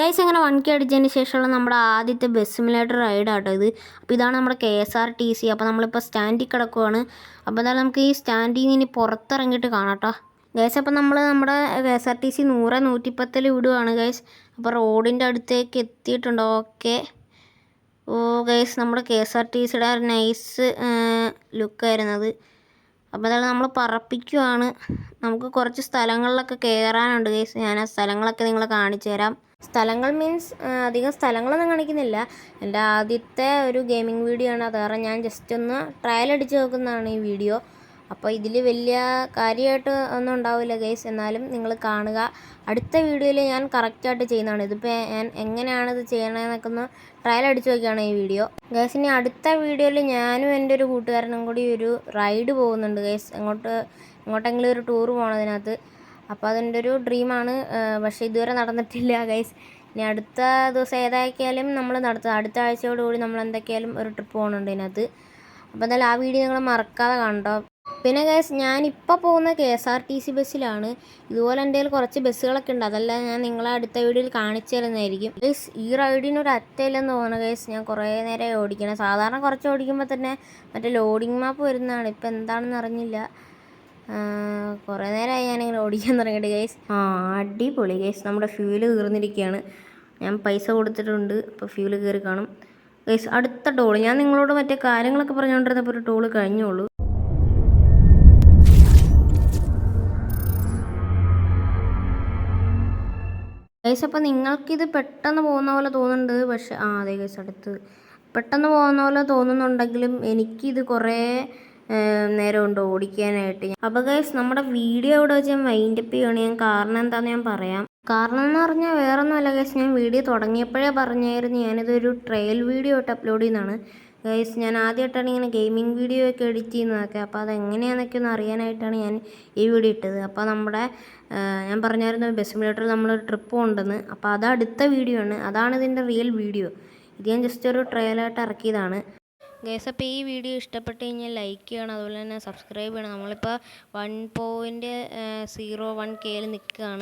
Guys അങ്ങനെ one K അടിച്ചതിന് ശേഷമുള്ള നമ്മുടെ ആദ്യത്തെ ബസ് സിമുലേറ്റർ റൈഡ് ആട്ടോ ഇത്. അപ്പോൾ ഇതാണ് നമ്മുടെ K S R T C. അപ്പോൾ നമ്മളിപ്പോൾ സ്റ്റാൻഡിൽ കിടക്കുവാണ്. അപ്പോൾ എന്തായാലും നമുക്ക് ഈ സ്റ്റാൻഡിൽ നിന്ന് ഇനി പുറത്തിറങ്ങിയിട്ട് കാണാം കേട്ടോ ഗൈസ് അപ്പോൾ നമ്മൾ നമ്മുടെ K S R T C നൂറ് നൂറ്റിപ്പത്തിൽ വിടുവാണ് ഗൈസ്. അപ്പോൾ റോഡിന്റെ അടുത്തേക്ക് എത്തിയിട്ടുണ്ട്. ഓക്കെ. ഓ ഗൈസ് നമ്മുടെ കെ എസ് ആർ ടി സിയുടെ ഒരു നൈസ് ലുക്കായിരുന്നു അത് അപ്പോൾ അതാണ് നമ്മൾ പറപ്പിക്കുവാണ്. നമുക്ക് കുറച്ച് സ്ഥലങ്ങളിലൊക്കെ കയറാനുണ്ട് ഗൈസ്. ഞാൻ ആ സ്ഥലങ്ങളൊക്കെ നിങ്ങളെ കാണിച്ചു തരാം സ്ഥലങ്ങൾ മീൻസ് അധികം സ്ഥലങ്ങളൊന്നും കാണിക്കുന്നില്ല. എന്റെ ആദ്യത്തെ ഒരു ഗെയിമിംഗ് വീഡിയോ ആണ്. അത് കാരണം ഞാൻ ജസ്റ്റ് ഒന്ന് ട്രയൽ അടിച്ച് നോക്കുന്നതാണ് ഈ വീഡിയോ അപ്പോൾ ഇതിൽ വലിയ കാര്യമായിട്ട് ഒന്നും ഉണ്ടാവില്ല ഗൈസ് എന്നാലും നിങ്ങൾ കാണുക. അടുത്ത വീഡിയോയിൽ ഞാൻ കറക്റ്റായിട്ട് ചെയ്യുന്നതാണ്. ഇതിപ്പോൾ ഞാൻ എങ്ങനെയാണ് ഇത് ചെയ്യണമെന്നൊക്കെ ഒന്ന് ട്രയൽ അടിച്ച് നോക്കിയാണ് ഈ വീഡിയോ ഗൈസ് ഇനി അടുത്ത വീഡിയോയിൽ ഞാനും എന്റെ ഒരു കൂട്ടുകാരനും കൂടി ഒരു റൈഡ് പോകുന്നുണ്ട് ഗൈസ് എങ്ങോട്ട് എങ്ങോട്ടെങ്കിലും ഒരു ടൂർ പോകണതിനകത്ത് അപ്പോൾ അതിന്റെ ഒരു ഡ്രീമാണ് പക്ഷേ ഇതുവരെ നടന്നിട്ടില്ല ഗൈസ് ഇനി അടുത്ത ദിവസം ഏതാക്കിയാലും നമ്മൾ നടത്തുക അടുത്ത ആഴ്ചയോടുകൂടി നമ്മൾ എന്തൊക്കെയാലും ഒരു ട്രിപ്പ് പോകുന്നുണ്ട് ഇതിനകത്ത്. അപ്പോൾ എന്തായാലും ആ വീഡിയോ നിങ്ങൾ മറക്കാതെ കണ്ടോ പിന്നെ ഗൈസ് ഞാനിപ്പോൾ പോകുന്ന K S R T C ബസ്സിലാണ്. ഇതുപോലെ എന്റെ കുറച്ച് ബസ്സുകളൊക്കെ ഉണ്ട്. അതെല്ലാം ഞാൻ നിങ്ങളെ അടുത്ത വീഡിയോയിൽ കാണിച്ചു തരുന്നതായിരിക്കും. ഗൈസ് ഈ റൈഡിന് ഒരു അറ്റയില്ലെന്ന് തോന്നുന്നു ഗൈസ് ഞാൻ കുറേ നേരം ഓടിക്കണം. സാധാരണ കുറച്ച് ഓടിക്കുമ്പോൾ തന്നെ മറ്റേ ലോഡിംഗ് മാപ്പ് വരുന്നതാണ്. ഇപ്പോൾ എന്താണെന്ന് അറിഞ്ഞില്ല. കുറേ നേരമായി ഞാനിങ്ങനെ ഓടിക്കാൻ തുടങ്ങിയിട്ട് ഗൈസ് ആ അടിപൊളി ഗൈസ് നമ്മുടെ ഫ്യൂൽ തീർന്നിരിക്കുകയാണ് ഞാൻ പൈസ കൊടുത്തിട്ടുണ്ട്. അപ്പോൾ ഫ്യൂൽ കയറി കാണും. ഗൈസ് അടുത്ത ടോൾ ഞാൻ നിങ്ങളോട് മറ്റേ കാര്യങ്ങളൊക്കെ പറഞ്ഞുകൊണ്ടിരുന്നപ്പോൾ ഒരു ടോൾ കഴിഞ്ഞോളൂ. ഗൈസ് അപ്പോൾ നിങ്ങൾക്കിത് പെട്ടെന്ന് പോകുന്ന പോലെ തോന്നുന്നുണ്ട്. പക്ഷേ ആ അതെ ഗൈസ് അടുത്ത്. പെട്ടെന്ന് പോകുന്ന പോലെ തോന്നുന്നുണ്ടെങ്കിലും എനിക്കിത് കുറേ നേരമുണ്ട് ഓടിക്കാനായിട്ട് അപ്പോൾ ഗൈസ് നമ്മുടെ വീഡിയോ ഇവിടെ വെച്ച് ഞാൻ വൈൻഡപ്പ് ചെയ്യുകയാണ് ഞാൻ കാരണം എന്താണെന്ന് ഞാൻ പറയാം. കാരണം എന്ന് പറഞ്ഞാൽ വേറെ ഒന്നുമല്ല ഗൈസ് ഞാൻ വീഡിയോ തുടങ്ങിയപ്പോഴേ പറഞ്ഞായിരുന്നു ഞാനിതൊരു ട്രയൽ വീഡിയോ ആയിട്ട് അപ്ലോഡ് ചെയ്യുന്നതാണ്. ഗൈസ് ഞാൻ ആദ്യമായിട്ടാണ് ഇങ്ങനെ ഗെയിമിംഗ് വീഡിയോ ഒക്കെ എഡിറ്റ് ചെയ്യുന്നതൊക്കെ. അപ്പോൾ അതെങ്ങനെയാണെന്നൊക്കെ ഒന്ന് അറിയാനായിട്ടാണ് ഞാൻ ഈ വീഡിയോ ഇട്ടത്. അപ്പോൾ നമ്മുടെ ഞാൻ പറഞ്ഞായിരുന്നു ബസ് സിമുലേറ്ററിൽ നമ്മളൊരു ട്രിപ്പ് ഉണ്ടെന്ന്. അപ്പോൾ അത് അടുത്ത വീഡിയോ ആണ്. അതാണ് ഇതിന്റെ റിയൽ വീഡിയോ ഇത് ഞാൻ ജസ്റ്റ് ഒരു ട്രയലായിട്ട് ഇറക്കിയതാണ്. ഗേസ് അപ്പോൾ ഈ വീഡിയോ ഇഷ്ടപ്പെട്ട് കഴിഞ്ഞാൽ ലൈക്ക് ചെയ്യണം അതുപോലെ തന്നെ സബ്സ്ക്രൈബ് ചെയ്യണം. നമ്മളിപ്പോൾ വൺ പോയിന്റ് സീറോ വൺ കെയിൽ നിൽക്കുകയാണ്.